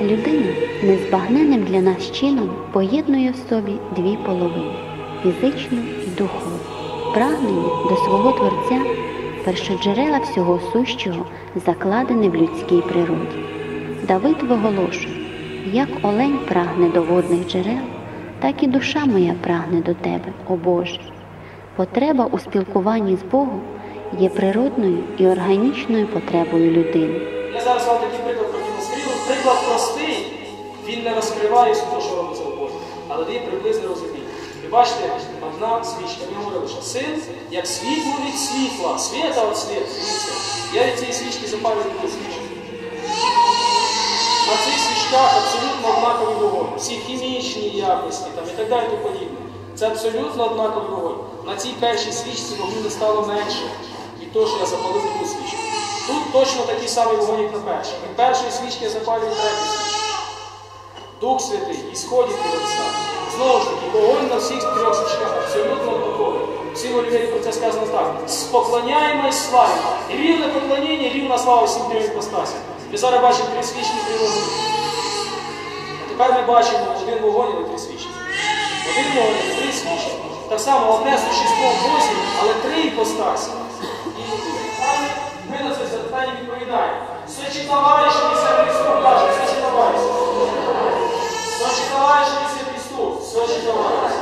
Людина незбагненним для нас чином поєднує в собі дві половини фізичну і духовну. Прагнення до свого Творця першоджерела всього сущого закладене в людській природі. Давид виголошує, як олень прагне до водних джерел, так і душа моя прагне до тебе, о Боже. Потреба у спілкуванні з Богом є природною і органічною потребою людини. Я зараз вам такий приклад продемонструю. Приклад простий, він не розкриває те, що робиться в Божі, але дає приблизне розуміння. Ви бачите, одна свічка, він говорив, що син, як світло від світла, світа від світу. Я від цієї свічки запалюю таку свічку. На цих свічках абсолютно однаковий вогонь. Всі хімічні якості там, і так далі і подібне. Це абсолютно однаковий вогонь. На цій першій свічці вогню не стало менше від того, що я запалив таку свічку. Тут точно такий самий вогонь, як на першій. Від першої свічки я запалюю третю свічку. Дух Святий ісходить від Отця. Знову ж таки, вогонь на всіх трьох свічках абсолютно однаковий. Всі волівері про це сказано так. Споклоняємо і славимо. Рівне поклоніння, рівна слава всім трьом іпостасям. Ми зараз бачимо три свічки, три вогні. А тепер ми бачимо один вогонь, але три свічки. Один вогонь, три свічки. Так само одне существо в Бозі, але три іпостасі. І ми на це запитання відповідаємо. Сочі товариші Христу, Сочи товарищ.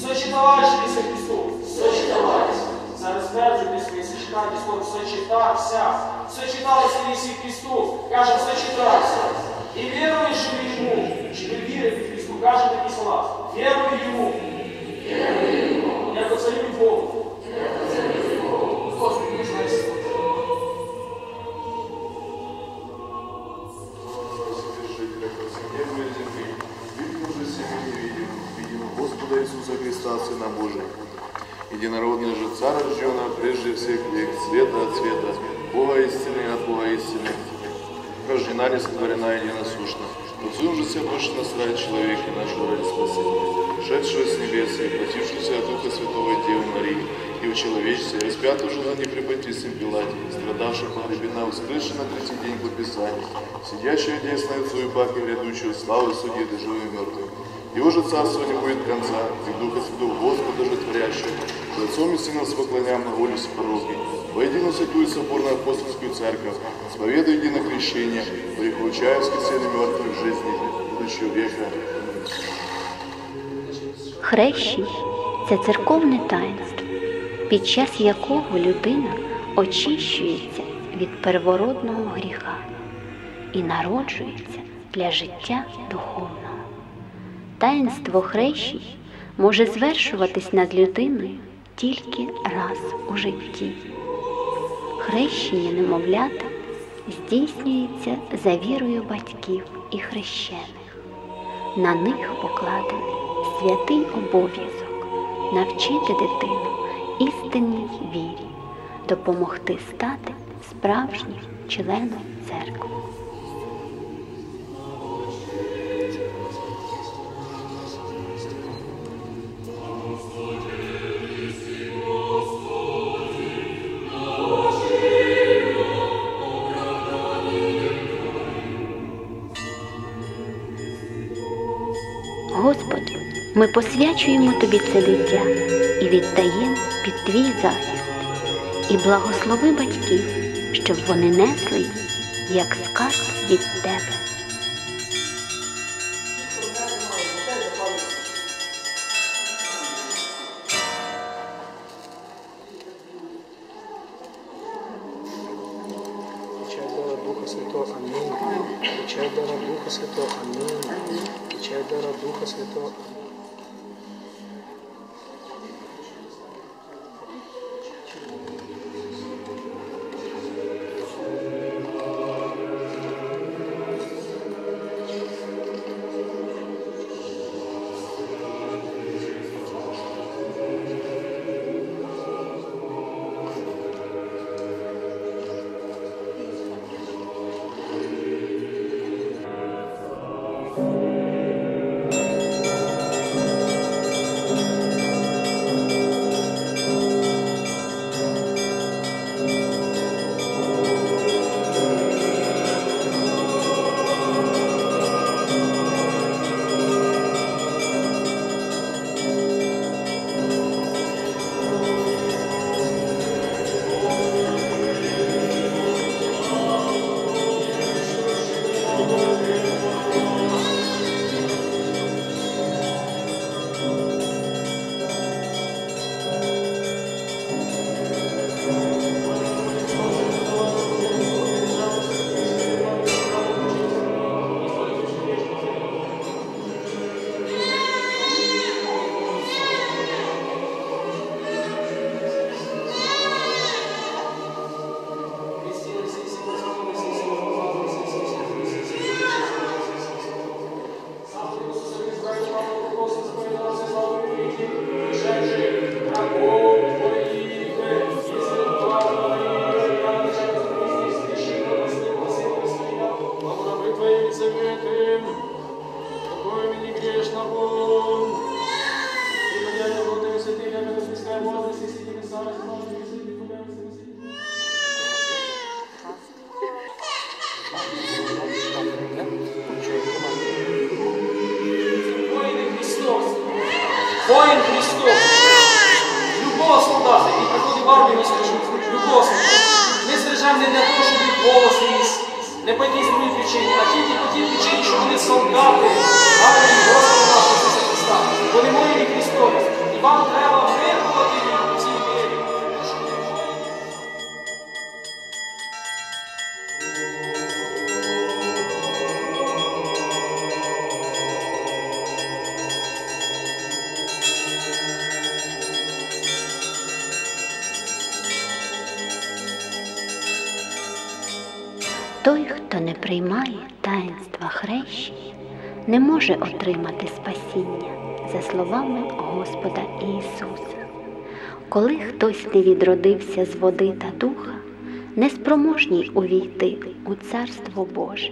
Сочи товарищ Иисус Христу, Сочи товарищ. Зараз стверджуйте свої священні слово сочетався. Сочеталися Ісусі Христу, каже сочетався. І віруєш ли йому, чи ви вірите Христу, каже такі слова. Вірую йому. Як оцарю Богу. Господи, ми Иисуса Христа, Сына Божия. Единородный же Царь рожденный прежде всех век, света от света, Бога истины от Бога истины, рождена несотворена единосущна. Отцом же все точно стать человека нашего ради спасения, шедшего с небес и платившегося от Духа Святого Девы Марии, и в человечестве, распятого же на неприпотистом Пилате, страдавшего погребена, воскресший на третий день по Писанию, сидящий одесную Отцу и Паке грядущую славу судьи до живым и мертвым. Его же царство не будет конца, и Духа Святого Господа же творящего, за Отцом и Сыном споклоняем на волю пороги, воедино святую соборную апостольскую церковь, споведуя едино крещение, прихлучая воскресенье мертвых жизни, будущего века. Хрещення це церковне таїнство, під час якого людина очищується від первородного гріха і народжується для життя духовного. Таїнство хрещень може звершуватись над людиною тільки раз у житті. Хрещення немовлята здійснюється за вірою батьків і хрещених. На них покладений святий обов'язок навчити дитину істинній вірі, допомогти стати справжнім членом церкви. Господи, ми посвячуємо Тобі це дитя і віддаємо під Твій захист. І благослови батьків, щоб вони несли як скарб від Тебе. Духа Святого. Амінь. Духа Святого. Амінь. Печать дара Духа Святого. Воїн Христов, любого солдата, який приходить в армію, скажу, любого солдата, ми стрижемо не для того, щоб їх голос ріс, не по якійсь другій причині, а тільки по тій причині, що вони солдати, армії Господа нашого Христа. Вони воїни Христові. І вам треба Той, хто не приймає таїнства хрещення, не може отримати спасіння, за словами Господа Ісуса. Коли хтось не відродився з води та духа, неспроможній увійти у Царство Боже.